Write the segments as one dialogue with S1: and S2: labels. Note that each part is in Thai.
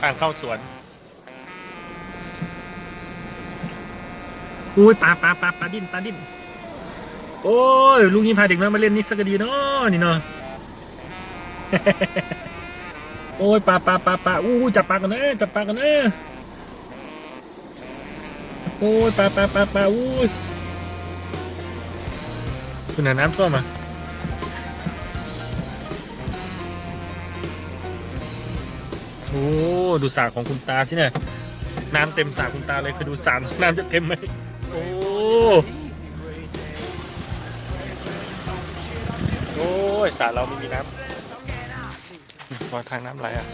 S1: ทางเข้าสวน อุ้ยปลาปลาปลาปลาดิ้นปลาดิ้นโอ้ยลุงนี้พาเด็กน้อยมาเล่นนี่สักดีเนาะนี่เนาะโอ้ยปลาปลาปลาปลาอู้จับปลากันนะจับปลากันนะโอ้ยปลาปลาปลาปลาอู้ยคุณหาน้ำท่วมอะโอ้ ดูสระของคุณตาสิเนี่ยน้ำเต็มสระคุณตาเลยคือดูสระน้ำจะเต็มไหมโอ้โอ้ยสระเราไม่มีน้ำพอทางน้ำไหลอะ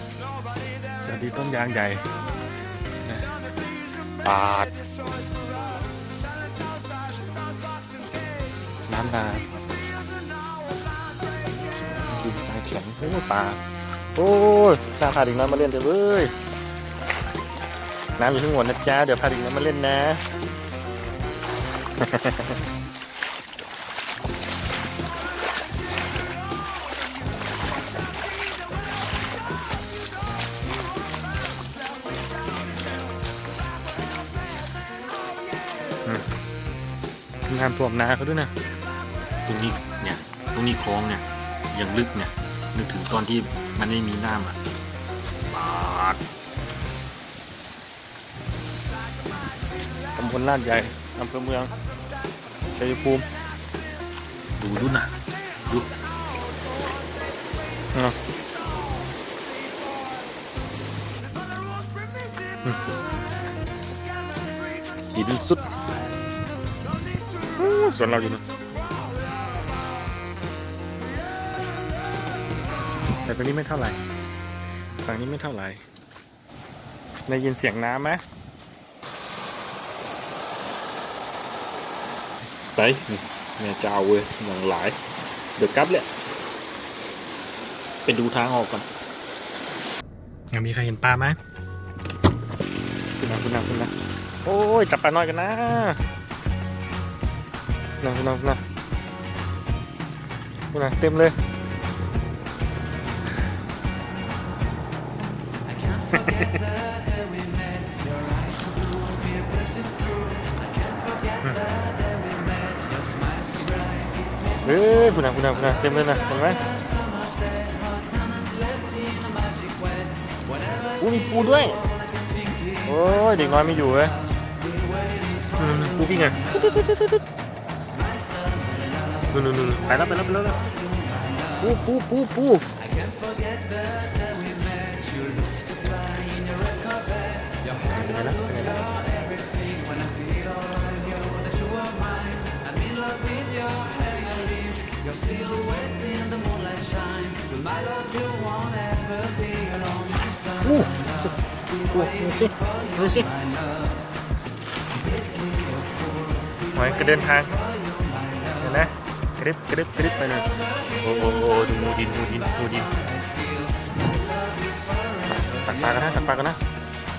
S1: สวัสดีต้นยางใหญ่ปาดน้ำนาดินทรายแข็งโอ้ปลา โอ้ยน่าพาดิ่งน้อยมาเล่นเถอะเว้ยน้ำอยู่ทั้งหมดนะจ๊ะ เดี๋ยวพาดิ่งน้อยมาเล่นนะ น้ำท่วมนาเขาด้วยนะ
S2: ตรงนี้เนี่ย ตรงนี้คลองเนี่ย ยังลึกเนี่ย นึกถึงตอนที่มันไม่มีน้ำอะบาด
S1: ตำบลลาดใหญ่อำเภอเมืองชัยภูมิ
S2: ดูดูนะดู
S1: อะอืมหินสุดอู้ส่วนเราอยู่นะ แต่ตรงนี้ไม่เท่าไหร่ ฝั่งนี้ไม่เท่าไหร่ ได้ยินเสียงน้ำไหม
S2: ไปนี่แม่เจ้าเว้ยอย่างหลาย เดี๋ยวกลับเลยไปดูทางออกก่อน
S1: ยังมีใครเห็นปลาไหมขึ้นมาขึ้นมาขึ้นมาโอ้ย จับปลาน้อยกันนะนั่งนั่งนั่งนั่งเต็มเลย เฮ้ยคุณนะคุณนะคุณนะเต็มเลยนะเห็นไหมอู้มีปูด้วย โอ้ยเด็กน้อยไม่อยู่เว้ยอืมปูวิ่งไงนู่นนู่นนู่นไปแล้วไปแล้วไปแล้วปูปูปูปู อู้ปูดูสิดูสิหอยกระเด็นทางเห็นไหมกระดิบกระดิบกระดิบไปเลยโอ้โหโอ้โหดูมูดินมูดินมูดินตักปลากันนะตักปลากันนะ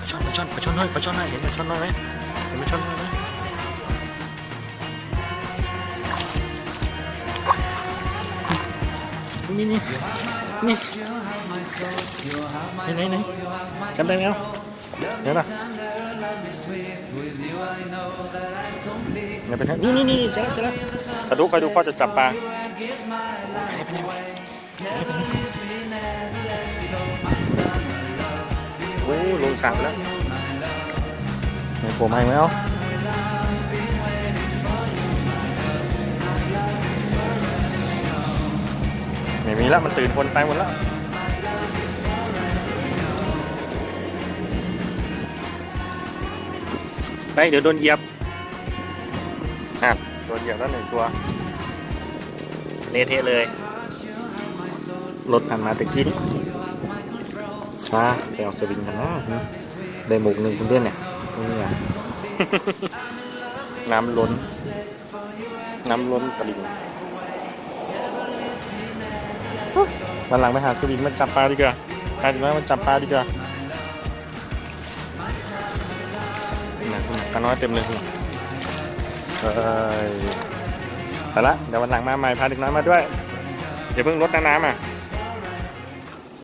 S1: ปลาช่อนปลาช่อนปลาช่อนน้อยปลาช่อนน้อยเห็นปลาช่อนน้อยไหมเห็นปลาช่อนน้อย นี่นี่นี่ไหนไหนจำได้ไหมเดี๋ยวนะเดี๋ยเป็นนี่นี่นี่เจอแล้วเจอแล้วสะดุ้คอยดูพ่อจะจับปลาไปไหนไปไหนโอ้ลงสามแล้วไหนโผล่มาอีกไหมเอ้า ไม่มีแล้วมันตื่นคนไปหมดแล้วไปเดี๋ยวโดนเหยียบอะโดนเหยียบแล้วหนึ่งตัวเละเทะเลยรถผ่านมาตะกี้นี่มาไปเอาสวิงกันนะได้หมกหนึ่งคุณเด่นเนี่ยตรงนี้อะน้ำล้น น้ำล้นตลิ่ง วันหลังไปหาสวิงมาจับปลาดีกว่าพาดีกว่ามาจับปลาดีกว่านะคุณกน้อยเต็มเลยคุณเฮ้ยแต่ละเดี๋ยววันหลังมาใหม่พาเด็กน้อยมาด้วยอย่าเพิ่งลดน้ำน้ำอะ